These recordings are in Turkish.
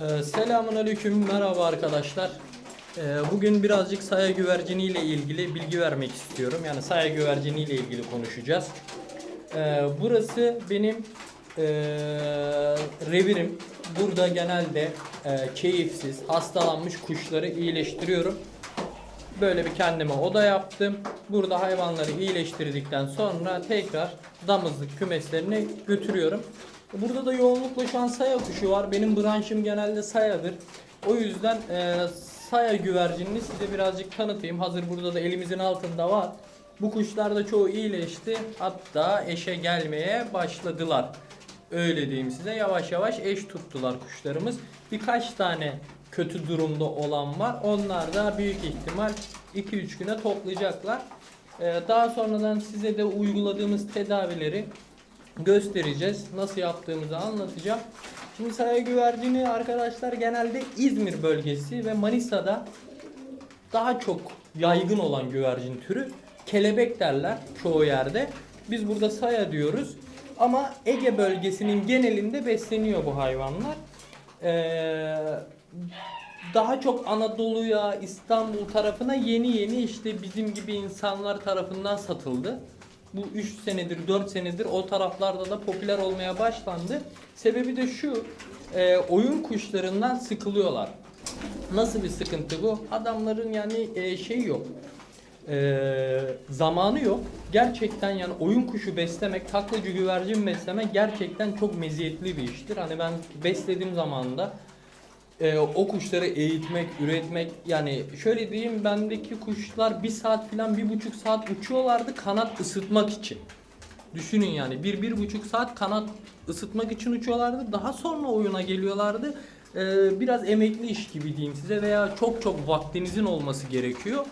Ee, Selamun aleyküm, merhaba arkadaşlar. Ee, bugün birazcık saya güvercini ile ilgili bilgi vermek istiyorum. Yani saya güvercini ile ilgili konuşacağız. Ee, burası benim ee, revirim. Burada genelde ee, keyifsiz, hastalanmış kuşları iyileştiriyorum. Böyle bir kendime oda yaptım. Burada hayvanları iyileştirdikten sonra tekrar damızlık kümeslerine götürüyorum. Burada da yoğunlukla şu an saya kuşu var. Benim branşım genelde sayadır. O yüzden e, saya güvercinini size birazcık tanıtayım. Hazır burada da elimizin altında var. Bu kuşlar da çoğu iyileşti. Hatta eşe gelmeye başladılar. Öyle diyeyim size. Yavaş yavaş eş tuttular kuşlarımız. Birkaç tane kötü durumda olan var. Onlar da büyük ihtimal 2-3 güne toplayacaklar. Ee, daha sonradan size de uyguladığımız tedavileri göstereceğiz. Nasıl yaptığımızı anlatacağım. Şimdi saya güvercini arkadaşlar genelde İzmir bölgesi ve Manisa'da daha çok yaygın olan güvercin türü kelebek derler çoğu yerde. Biz burada saya diyoruz. Ama Ege bölgesinin genelinde besleniyor bu hayvanlar. Ee, daha çok Anadolu'ya, İstanbul tarafına yeni yeni işte bizim gibi insanlar tarafından satıldı. Bu 3 senedir, 4 senedir o taraflarda da popüler olmaya başlandı. Sebebi de şu, e, oyun kuşlarından sıkılıyorlar. Nasıl bir sıkıntı bu? Adamların yani e, şey yok. E, zamanı yok. Gerçekten yani oyun kuşu beslemek, taklacı güvercin beslemek gerçekten çok meziyetli bir iştir. Hani ben beslediğim zamanda e, o kuşları eğitmek, üretmek yani şöyle diyeyim bendeki kuşlar bir saat falan bir buçuk saat uçuyorlardı kanat ısıtmak için. Düşünün yani bir bir buçuk saat kanat ısıtmak için uçuyorlardı. Daha sonra oyuna geliyorlardı. Ee, biraz emekli iş gibi diyeyim size veya çok çok vaktinizin olması gerekiyor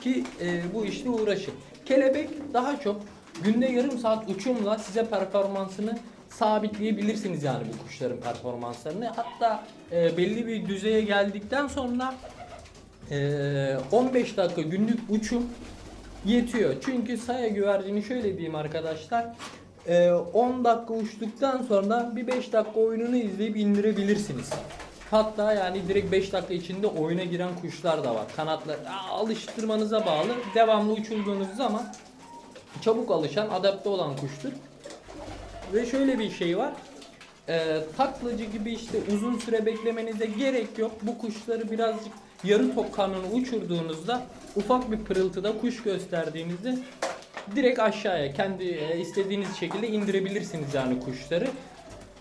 ki e, bu işle uğraşın. Kelebek daha çok günde yarım saat uçumla size performansını sabitleyebilirsiniz yani bu kuşların performanslarını. Hatta e, belli bir düzeye geldikten sonra e, 15 dakika günlük uçum yetiyor. Çünkü saya güvercini şöyle diyeyim arkadaşlar. e, 10 dakika uçtuktan sonra bir 5 dakika oyununu izleyip indirebilirsiniz. Hatta yani direkt 5 dakika içinde oyuna giren kuşlar da var. Kanatlar alıştırmanıza bağlı. Devamlı uçurduğunuz zaman çabuk alışan, adapte olan kuştur. Ve şöyle bir şey var. Ee, taklacı gibi işte uzun süre beklemenize gerek yok. Bu kuşları birazcık yarı tok karnını uçurduğunuzda ufak bir pırıltıda kuş gösterdiğinizde direkt aşağıya kendi e, istediğiniz şekilde indirebilirsiniz yani kuşları.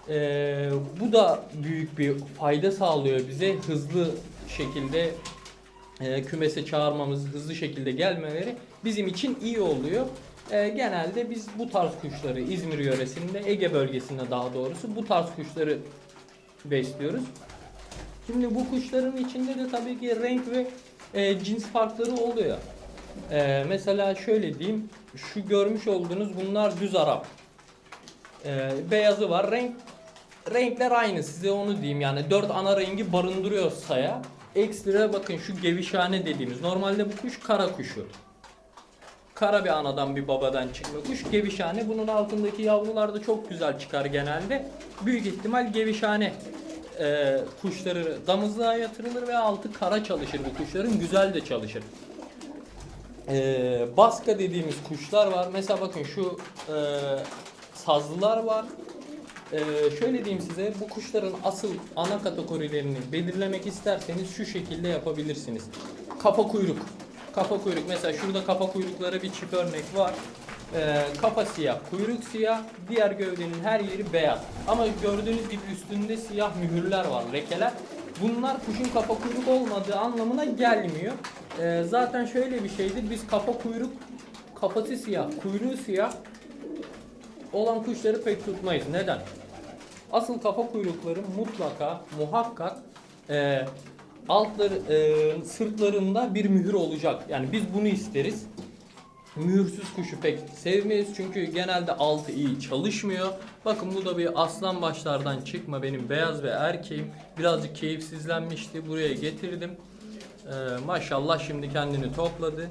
Ee, bu da büyük bir fayda sağlıyor bize hızlı şekilde e, kümese çağırmamız, hızlı şekilde gelmeleri bizim için iyi oluyor. E, genelde biz bu tarz kuşları İzmir yöresinde, Ege bölgesinde daha doğrusu bu tarz kuşları besliyoruz. Şimdi bu kuşların içinde de tabii ki renk ve e, cins farkları oluyor. E, mesela şöyle diyeyim, şu görmüş olduğunuz bunlar düz Arap. E, beyazı var, renk renkler aynı size onu diyeyim yani dört ana rengi barındırıyor saya. Ekstra bakın şu gevişhane dediğimiz normalde bu kuş kara kuşu. Kara bir anadan bir babadan çıkma kuş gevişhane. Bunun altındaki yavrular da çok güzel çıkar genelde. Büyük ihtimal gevişhane e, kuşları damızlığa yatırılır ve altı kara çalışır bu kuşların güzel de çalışır. E, baska dediğimiz kuşlar var. Mesela bakın şu e, sazlılar var. Ee, şöyle diyeyim size bu kuşların asıl ana kategorilerini belirlemek isterseniz şu şekilde yapabilirsiniz. Kafa kuyruk. Kafa kuyruk mesela şurada kafa kuyrukları bir çift örnek var. Ee, kafa siyah, kuyruk siyah, diğer gövdenin her yeri beyaz. Ama gördüğünüz gibi üstünde siyah mühürler var, lekeler. Bunlar kuşun kafa kuyruk olmadığı anlamına gelmiyor. Ee, zaten şöyle bir şeydir. Biz kafa kuyruk, kafası siyah, kuyruğu siyah olan kuşları pek tutmayız. Neden? Asıl kafa kuyrukları mutlaka muhakkak e, altları e, sırtlarında bir mühür olacak. Yani biz bunu isteriz. Mühürsüz kuşu pek sevmeyiz çünkü genelde altı iyi çalışmıyor. Bakın bu da bir aslan başlardan çıkma benim beyaz ve erkeğim. Birazcık keyifsizlenmişti. Buraya getirdim. Ee, maşallah şimdi kendini topladı.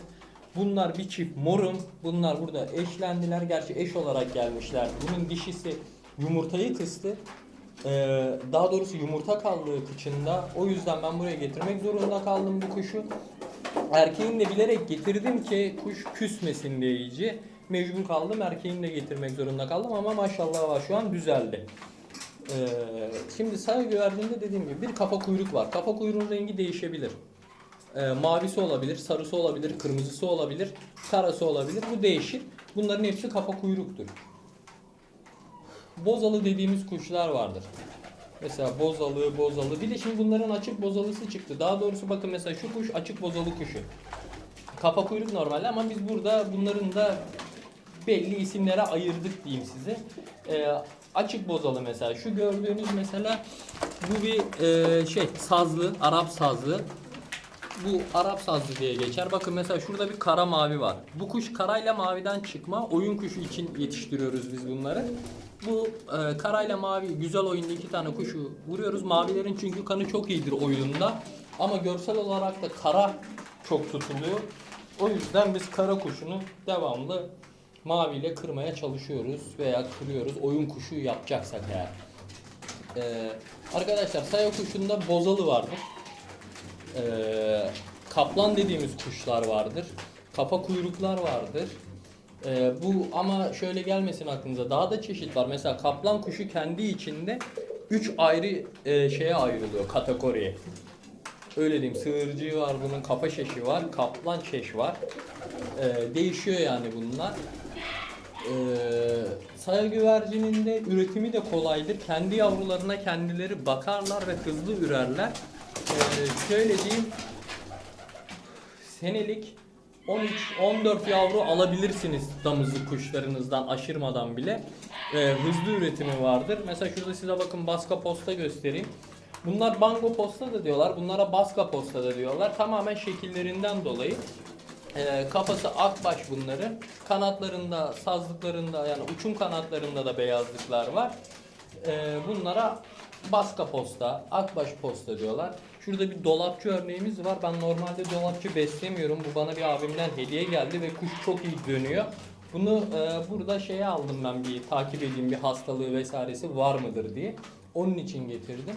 Bunlar bir çift morum. Bunlar burada eşlendiler. Gerçi eş olarak gelmişler. Bunun dişisi yumurtayı kıstı. Ee, daha doğrusu yumurta kaldığı kıçında. O yüzden ben buraya getirmek zorunda kaldım bu kuşu. Erkeğini de bilerek getirdim ki kuş küsmesin diye iyice. Mecbur kaldım erkeğini de getirmek zorunda kaldım ama maşallah var şu an düzeldi. Ee, şimdi saya güvercinde dediğim gibi bir kafa kuyruk var. Kafa kuyruğun rengi değişebilir. Ee, mavisi olabilir, sarısı olabilir, kırmızısı olabilir, karası olabilir. Bu değişir. Bunların hepsi kafa kuyruktur. Bozalı dediğimiz kuşlar vardır. Mesela bozalı, bozalı. Bir de şimdi bunların açık bozalısı çıktı. Daha doğrusu bakın mesela şu kuş açık bozalı kuşu. Kafa kuyruk normalde ama biz burada bunların da belli isimlere ayırdık diyeyim size. Ee, açık bozalı mesela. Şu gördüğünüz mesela bu bir e, şey sazlı, Arap sazlı. Bu Arap sazlı diye geçer. Bakın mesela şurada bir kara mavi var. Bu kuş karayla maviden çıkma. Oyun kuşu için yetiştiriyoruz biz bunları. Bu e, karayla mavi güzel oyunda iki tane kuşu vuruyoruz. Mavilerin çünkü kanı çok iyidir oyunda. Ama görsel olarak da kara çok tutuluyor. O yüzden biz kara kuşunu devamlı maviyle kırmaya çalışıyoruz veya kırıyoruz. Oyun kuşu yapacaksak eğer. Ee, arkadaşlar saya kuşunda bozalı vardır. Ee, kaplan dediğimiz kuşlar vardır. Kafa kuyruklar vardır. Ee, bu ama şöyle gelmesin aklınıza. Daha da çeşit var. Mesela kaplan kuşu kendi içinde 3 ayrı e, şeye ayrılıyor kategoriye. Öyle diyeyim. Sığırcığı var bunun, kafa şeşi var, kaplan şeş var. Ee, değişiyor yani bunlar. Ee, saya güvercinin de üretimi de kolaydır. Kendi yavrularına kendileri bakarlar ve hızlı ürerler. Ee, şöyle diyeyim, senelik 13-14 yavru alabilirsiniz damızlık kuşlarınızdan aşırmadan bile. Ee, hızlı üretimi vardır. Mesela şurada size bakın baska posta göstereyim. Bunlar bango posta da diyorlar. Bunlara baska posta da diyorlar. Tamamen şekillerinden dolayı. Ee, kafası akbaş bunların. Kanatlarında, sazlıklarında yani uçum kanatlarında da beyazlıklar var. Ee, bunlara baska posta, akbaş posta diyorlar. Şurada bir dolapçı örneğimiz var. Ben normalde dolapçı beslemiyorum. Bu bana bir abimden hediye geldi ve kuş çok iyi dönüyor. Bunu e, burada şeye aldım ben bir takip edeyim bir hastalığı vesairesi var mıdır diye. Onun için getirdim.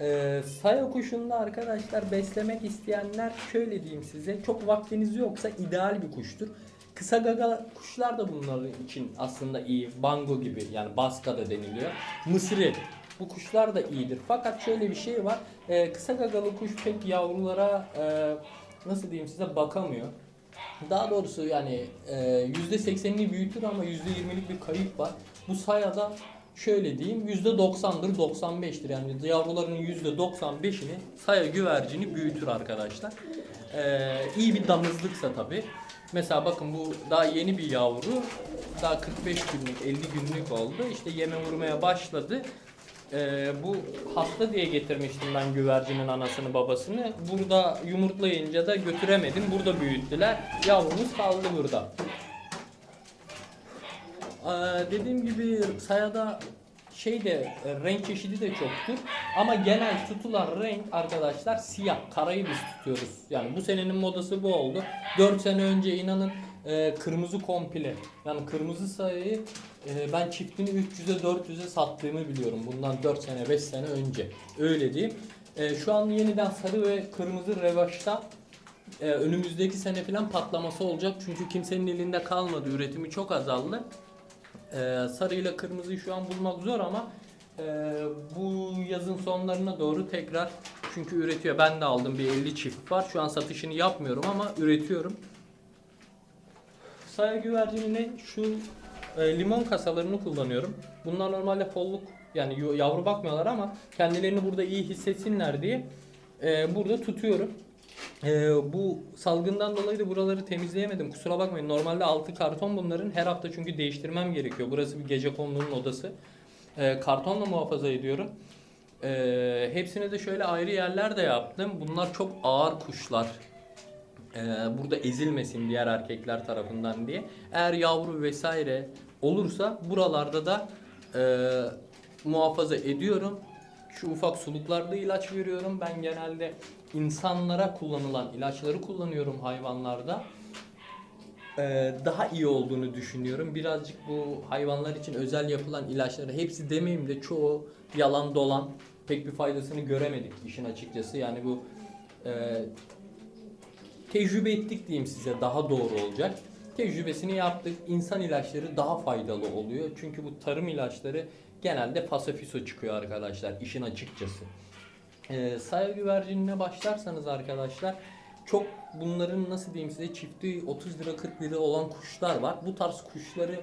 Ee, saya kuşunda arkadaşlar beslemek isteyenler şöyle diyeyim size çok vaktiniz yoksa ideal bir kuştur. Kısa gaga kuşlar da bunların için aslında iyi. Bango gibi yani baska da deniliyor. Mısırı bu kuşlar da iyidir. Fakat şöyle bir şey var. Ee, kısa gagalı kuş pek yavrulara e, nasıl diyeyim size bakamıyor. Daha doğrusu yani e, %80'ini büyütür ama %20'lik bir kayıp var. Bu sayada şöyle diyeyim %90'dır 95'tir yani yavruların %95'ini saya güvercini büyütür arkadaşlar. E, iyi bir damızlıksa tabi. Mesela bakın bu daha yeni bir yavru. Daha 45 günlük 50 günlük oldu. İşte yeme vurmaya başladı. Ee, bu hasta diye getirmiştim ben güvercinin anasını babasını. Burada yumurtlayınca da götüremedim. Burada büyüttüler. Yavrumuz kaldı burada. Ee, dediğim gibi sayada şey de e, renk çeşidi de çoktur. Ama genel tutulan renk arkadaşlar siyah. Karayı biz tutuyoruz. Yani bu senenin modası bu oldu. 4 sene önce inanın e, kırmızı komple. Yani kırmızı sayıyı e, ben çiftini 300'e 400'e sattığımı biliyorum. Bundan 4 sene 5 sene önce. Öyle diyeyim. E, şu an yeniden sarı ve kırmızı revaçta. E, önümüzdeki sene falan patlaması olacak. Çünkü kimsenin elinde kalmadı. Üretimi çok azaldı. Ee, sarı kırmızıyı şu an bulmak zor ama e, bu yazın sonlarına doğru tekrar çünkü üretiyor. Ben de aldım bir 50 çift var. Şu an satışını yapmıyorum ama üretiyorum. Saya güvercinine şu e, limon kasalarını kullanıyorum. Bunlar normalde folluk yani yavru bakmıyorlar ama kendilerini burada iyi hissetsinler diye e, burada tutuyorum. Ee, bu salgından dolayı da buraları temizleyemedim. Kusura bakmayın. Normalde altı karton bunların. Her hafta çünkü değiştirmem gerekiyor. Burası bir gece konunun odası. Ee, kartonla muhafaza ediyorum. Ee, hepsine de şöyle ayrı yerler de yaptım. Bunlar çok ağır kuşlar. Ee, burada ezilmesin diğer erkekler tarafından diye. Eğer yavru vesaire olursa buralarda da e, muhafaza ediyorum. Şu ufak suluklarda ilaç veriyorum. Ben genelde insanlara kullanılan ilaçları kullanıyorum hayvanlarda. e, daha iyi olduğunu düşünüyorum. Birazcık bu hayvanlar için özel yapılan ilaçları hepsi demeyeyim de çoğu yalan dolan pek bir faydasını göremedik işin açıkçası. Yani bu e, tecrübe ettik diyeyim size daha doğru olacak. Tecrübesini yaptık. İnsan ilaçları daha faydalı oluyor. Çünkü bu tarım ilaçları genelde fasafiso çıkıyor arkadaşlar işin açıkçası. Ee, saya güvercinine başlarsanız arkadaşlar çok bunların nasıl diyeyim size çifti 30 lira 40 lira olan kuşlar var. Bu tarz kuşları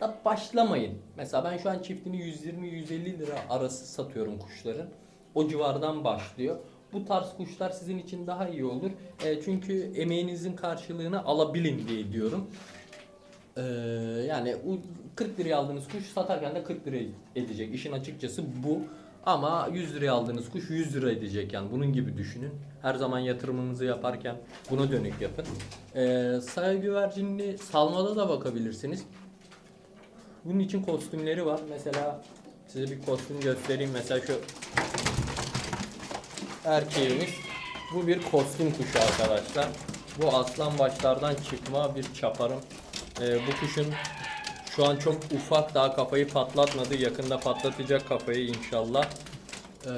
da başlamayın. Mesela ben şu an çiftini 120-150 lira arası satıyorum kuşların. O civardan başlıyor. Bu tarz kuşlar sizin için daha iyi olur. E, çünkü emeğinizin karşılığını alabilin diye diyorum. Ee, yani u- 40 liraya aldığınız kuş satarken de 40 lira edecek. İşin açıkçası bu. Ama 100 liraya aldığınız kuş 100 lira edecek yani. Bunun gibi düşünün. Her zaman yatırımınızı yaparken buna dönük yapın. Ee, saya güvercinli salmada da bakabilirsiniz. Bunun için kostümleri var. Mesela size bir kostüm göstereyim. Mesela şu erkeğimiz. Bu bir kostüm kuşu arkadaşlar. Bu aslan başlardan çıkma bir çaparım. Ee, bu kuşun şu an çok ufak daha kafayı patlatmadı. Yakında patlatacak kafayı inşallah. Ee,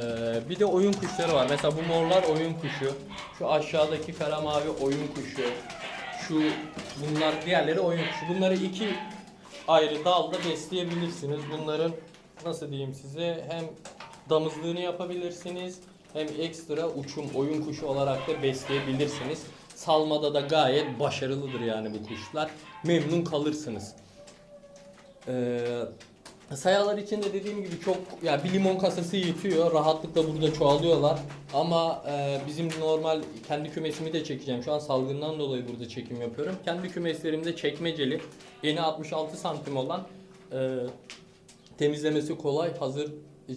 bir de oyun kuşları var. Mesela bu morlar oyun kuşu. Şu aşağıdaki kara mavi oyun kuşu. Şu bunlar diğerleri oyun kuşu. Bunları iki ayrı dalda besleyebilirsiniz. Bunların nasıl diyeyim size hem damızlığını yapabilirsiniz hem ekstra uçum oyun kuşu olarak da besleyebilirsiniz. Salmada da gayet başarılıdır yani bu kuşlar. Memnun kalırsınız. Ee, sayalar için de dediğim gibi çok ya bir limon kasası yetiyor. Rahatlıkla burada çoğalıyorlar. Ama e, bizim normal kendi kümesimi de çekeceğim. Şu an salgından dolayı burada çekim yapıyorum. Kendi kümeslerimde çekmeceli, eni 66 santim olan e, temizlemesi kolay hazır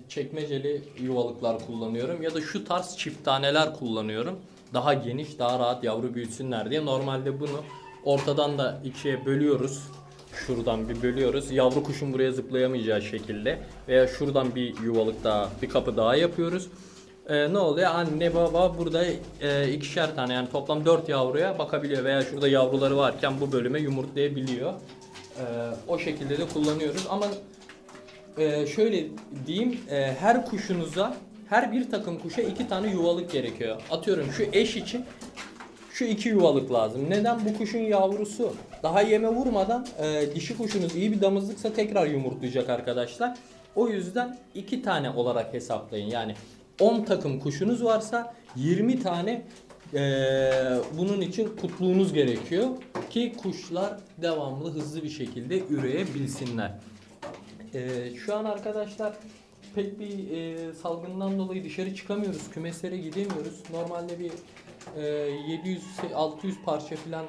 çekmeceli yuvalıklar kullanıyorum. Ya da şu tarz çift taneler kullanıyorum. Daha geniş, daha rahat yavru büyütsünler diye. Normalde bunu ortadan da ikiye bölüyoruz. Şuradan bir bölüyoruz. Yavru kuşun buraya zıplayamayacağı şekilde. Veya şuradan bir yuvalık daha, bir kapı daha yapıyoruz. Ee, ne oluyor? Anne baba burada e, ikişer tane yani toplam 4 yavruya bakabiliyor. Veya şurada yavruları varken bu bölüme yumurtlayabiliyor. Ee, o şekilde de kullanıyoruz. Ama ee, şöyle diyeyim, e, her kuşunuza, her bir takım kuşa iki tane yuvalık gerekiyor. Atıyorum şu eş için şu iki yuvalık lazım. Neden? Bu kuşun yavrusu daha yeme vurmadan e, dişi kuşunuz iyi bir damızlıksa tekrar yumurtlayacak arkadaşlar. O yüzden iki tane olarak hesaplayın. Yani 10 takım kuşunuz varsa 20 tane e, bunun için kutluğunuz gerekiyor ki kuşlar devamlı hızlı bir şekilde üreyebilsinler. Ee, şu an arkadaşlar pek bir e, salgından dolayı dışarı çıkamıyoruz. Kümeslere gidemiyoruz. Normalde bir e, 700-600 parça falan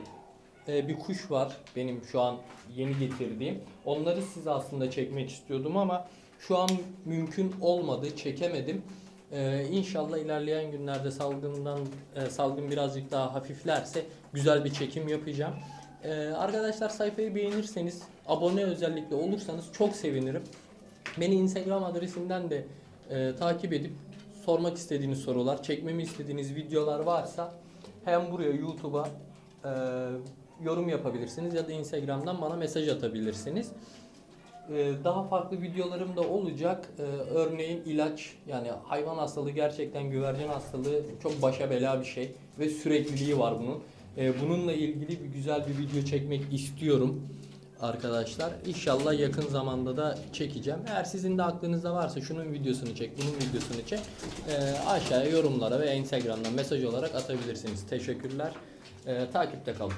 e, bir kuş var benim şu an yeni getirdiğim. Onları size aslında çekmek istiyordum ama şu an mümkün olmadı, çekemedim. Ee, inşallah ilerleyen günlerde salgından e, salgın birazcık daha hafiflerse güzel bir çekim yapacağım. Ee, arkadaşlar sayfayı beğenirseniz, abone özellikle olursanız çok sevinirim. Beni Instagram adresimden de e, takip edip sormak istediğiniz sorular, çekmemi istediğiniz videolar varsa hem buraya YouTube'a e, yorum yapabilirsiniz ya da Instagram'dan bana mesaj atabilirsiniz. Ee, daha farklı videolarım da olacak. Ee, örneğin ilaç yani hayvan hastalığı gerçekten güvercin hastalığı çok başa bela bir şey ve sürekliliği var bunun. Ee, bununla ilgili bir güzel bir video çekmek istiyorum arkadaşlar. İnşallah yakın zamanda da çekeceğim. Eğer sizin de aklınızda varsa şunun videosunu çek, bunun videosunu çek. Ee, aşağıya yorumlara veya Instagram'dan mesaj olarak atabilirsiniz. Teşekkürler. Ee, takipte kalın.